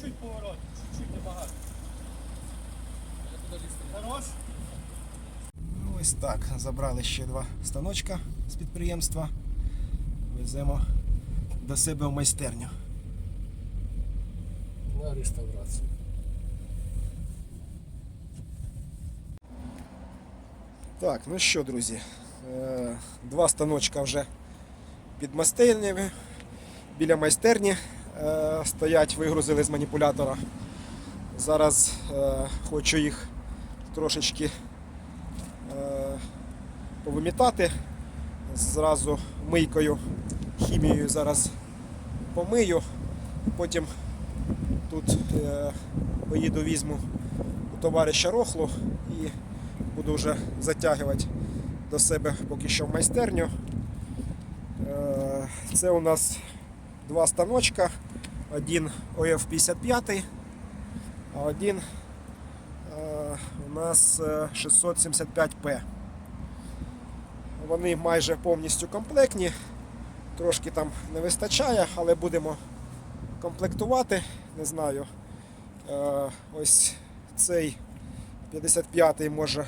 чуть-чуть поворот, чуть-чуть небагато. Хорош? Ну, Ось так. Забрали ще два станочка з підприємства. Веземо до себе в майстерню. На реставрацію. Так, ну що, друзі, е, два станочка вже під майстернями, біля майстерні стоять, вигрузили з маніпулятора. Зараз е, хочу їх трошечки е, повимітати. Зразу мийкою, хімією зараз помию. Потім тут е, поїду візьму у товариша Рохлу і буду вже затягувати до себе поки що в майстерню. Е, Це у нас два станочка. Один ОФ-55, а один е, у нас е, 675П. Вони майже повністю комплектні. Трошки там не вистачає, але будемо комплектувати. Не знаю. Е, Ось цей 55-й може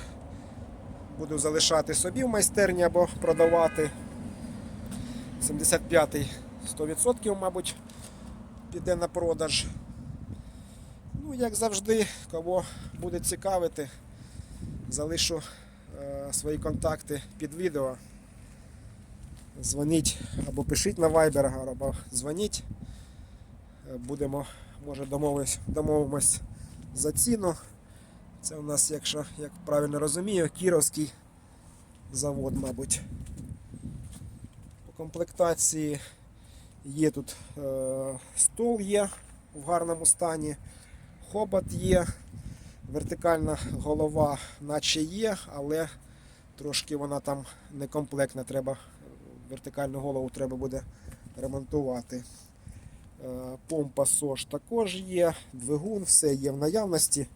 буду залишати собі в майстерні або продавати. 75-й 100%, мабуть, піде на продаж. Ну, як завжди, кого буде цікавити, залишу е, свої контакти під відео. Дзвоніть або пишіть на Viber, або дзвоніть. Е, Будемо, може, домовимось, домовимось за ціну. Це у нас, якщо як правильно розумію, Кіровський завод, мабуть. По комплектації є тут е, стол є в гарному стані, хобот є, вертикальна голова наче є, але трошки вона там некомплектна. Треба, вертикальну голову треба буде ремонтувати. Е, Помпа СОЖ також є, двигун, все є в наявності.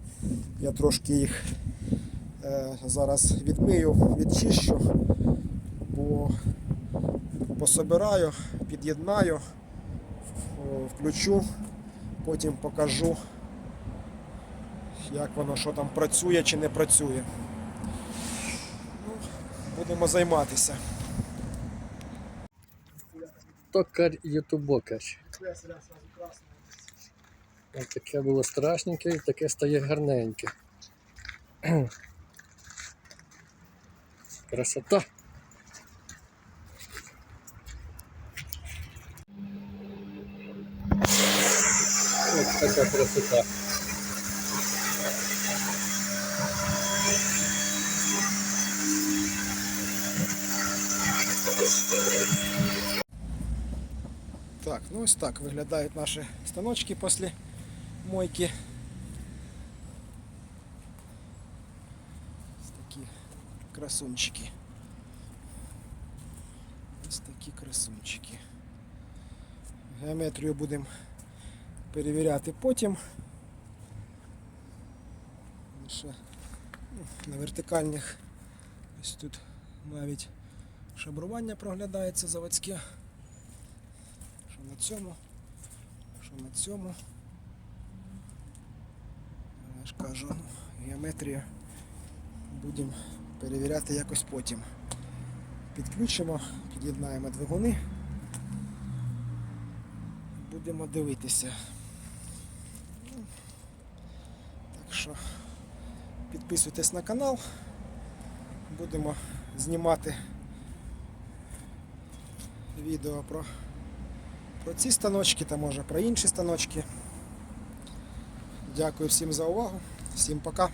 Я трошки їх е, зараз відмию, відчищу, бо пособираю, під'єднаю, включу, потім покажу, як воно що там працює чи не працює. Ну, будемо займатися. Токар ютубокар. Ось таке було страшненьке і таке стає гарненьке. Красота. Ось така красота. Так, ну ось так виглядають наші станочки після мойки. Ось такі красунчики. Ось такі красунчики. Геометрію будемо перевіряти потім. Лише ну, на вертикальних ось тут навіть шабрування проглядається заводське. Що на цьому, що на цьому. Я ж кажу, ну, геометрію будемо перевіряти якось потім. Підключимо, під'єднаємо двигуни. Будемо дивитися. Ну, Так що підписуйтесь на канал. Будемо знімати відео про про ці станочки та може про інші станочки. Дякую всім за увагу. Всім пока.